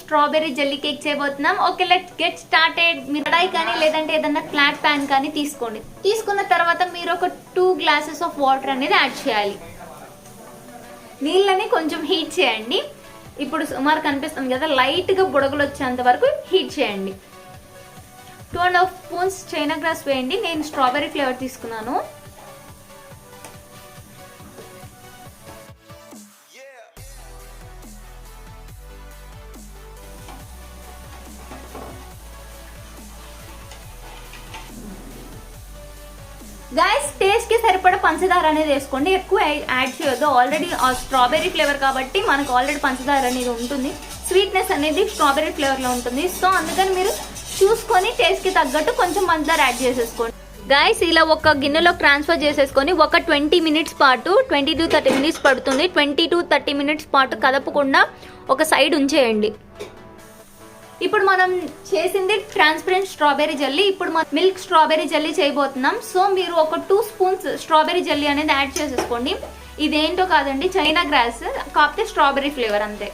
Strawberry jelly cake చేయబోతున్నాం. Okay let get started మీరు కడాయి కానీ లేదంటే ఏదన్నా ఫ్లాట్ ప్యాన్ కానీ తీసుకోండి. తీసుకున్న తర్వాత మీరు ఒక టూ గ్లాసెస్ ఆఫ్ వాటర్ అనేది యాడ్ చేయాలి. నీళ్ళని కొంచెం హీట్ చేయండి. ఇప్పుడు సుమారు కనిపిస్తుంది కదా లైట్గా బుడగలు వచ్చేంత వరకు హీట్ చేయండి. Two and half spoons china grass వేయండి. నేను స్ట్రాబెర్రీ ఫ్లేవర్ తీసుకున్నాను. గైస్ టేస్ట్కి సరిపడా సరిపడ పంచదార అనేది వేసుకోండి. ఎక్కువ యాడ్ చేయొద్దు. ఆల్రెడీ స్ట్రాబెర్రీ ఫ్లేవర్ కాబట్టి మనకు ఆల్రెడీ పంచదార అనేది ఉంటుంది. స్వీట్నెస్ అనేది స్ట్రాబెర్రీ ఫ్లేవర్లో ఉంటుంది. సో అందుకని మీరు చూసుకొని టేస్ట్కి తగ్గట్టు కొంచెం పంచదార యాడ్ చేసేసుకోండి. గైస్ ఇలా ఒక గిన్నెలో ట్రాన్స్ఫర్ చేసేసుకొని ఒక ట్వంటీ మినిట్స్ పాటు ట్వంటీ టు థర్టీ మినిట్స్ పడుతుంది. ట్వంటీ టు థర్టీ మినిట్స్ పాటు కదపకుండా ఒక సైడ్ ఉంచేయండి. ఇప్పుడు మనం చేసింది ట్రాన్స్పరెంట్ స్ట్రాబెరీ జల్లీ ఇప్పుడు మనం మిల్క్ స్ట్రాబెరీ జల్లీ చేయబోతున్నాం. సో మీరు ఒక టూ స్పూన్స్ స్ట్రాబెరీ జల్లీ అనేది యాడ్ చేసేసుకోండి. ఇదేంటో కాదండి చైనా గ్రాస్ కాకపోతే స్ట్రాబెరీ ఫ్లేవర్ అంతే.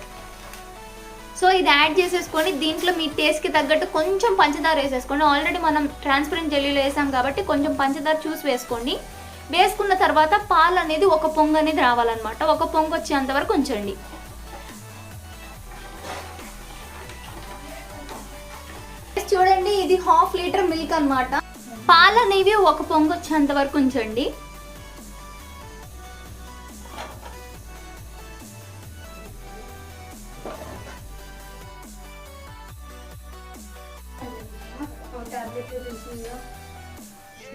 సో ఇది యాడ్ చేసేసుకొని దీంట్లో మీ టేస్ట్కి తగ్గట్టు కొంచెం పంచదార వేసేసుకోండి. ఆల్రెడీ మనం ట్రాన్స్పరెంట్ జల్లీలో వేసాం కాబట్టి కొంచెం పంచదార చూసి వేసుకోండి. వేసుకున్న తర్వాత పాలు అనేది ఒక పొంగు అనేది రావాలన్నమాట. ఒక పొంగు వచ్చేంత వరకు ఉంచండి. చూడండి ఇది హాఫ్ లీటర్ మిల్క్ అన్నమాట. పాలు అనేవి ఒక పొంగు వచ్చేంత వరకు ఉంచండి.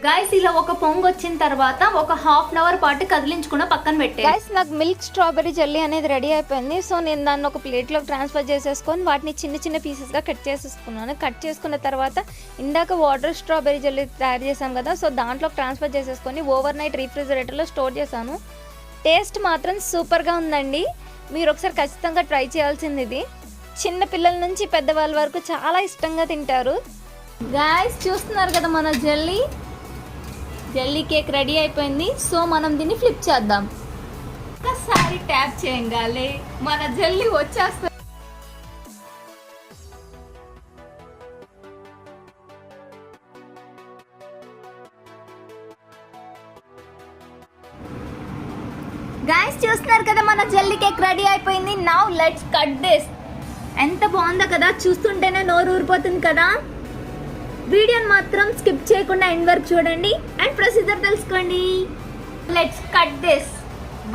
గైస్ ఇలా ఒక పొంగు వచ్చిన తర్వాత ఒక హాఫ్ అన్ అవర్ పాటు కదిలించుకున్న పక్కన పెట్టే గైస్ నాకు మిల్క్ స్ట్రాబెరీ జెల్లీ అనేది రెడీ అయిపోయింది. సో నేను దాన్ని ఒక ప్లేట్లోకి ట్రాన్స్ఫర్ చేసేసుకొని వాటిని చిన్న చిన్న పీసెస్గా కట్ చేసేసుకున్నాను. కట్ చేసుకున్న తర్వాత ఇందాక వాటర్ స్ట్రాబెరీ జెల్లీ తయారు చేసాం కదా సో దాంట్లో ట్రాన్స్ఫర్ చేసేసుకొని ఓవర్ నైట్ రీఫ్రిజిరేటర్లో స్టోర్ చేశాను. టేస్ట్ మాత్రం సూపర్గా ఉందండి. మీరు ఒకసారి ఖచ్చితంగా ట్రై చేయాల్సింది ఇది. చిన్న పిల్లల నుంచి పెద్దవాళ్ళ వరకు చాలా ఇష్టంగా తింటారు. గాయస్ చూస్తున్నారు కదా మన జెల్లీ జల్లీ కేక్ రెడీ అయిపోయింది సో మనం దీన్ని ఫ్లిప్ చేద్దాం. ఒక్కసారి ట్యాప్ చేయంగానే మన జెల్లీ వచ్చేస్తుంది. గాయస్ చూస్తున్నారు కదా మన జెల్లీ కేక్ రెడీ అయిపోయింది. నౌ లెట్స్ కట్ దిస్ ఎంత బాగుందో కదా చూస్తుంటేనే నోరు ఊరిపోతుంది కదా. వీడియోని మాత్రం స్కిప్ చేయకుండా ఎండ్ వరకు చూడండి అండ్ ప్రొసీజర్ తెలుసుకోండి. లెట్స్ కట్ దిస్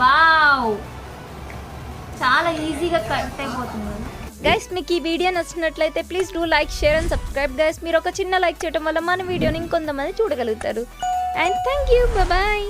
వావ్ చాలా ఈజీగా కట్ అయిపోతుంది. గైస్ మీకు ఈ వీడియో నచ్చినట్లయితే please do like share and subscribe guys మీరు ఒక చిన్న లైక్ చేయడం వల్ల మన వీడియోని ఇంకొంతమంది చూడగలుగుతారు. And thank you bye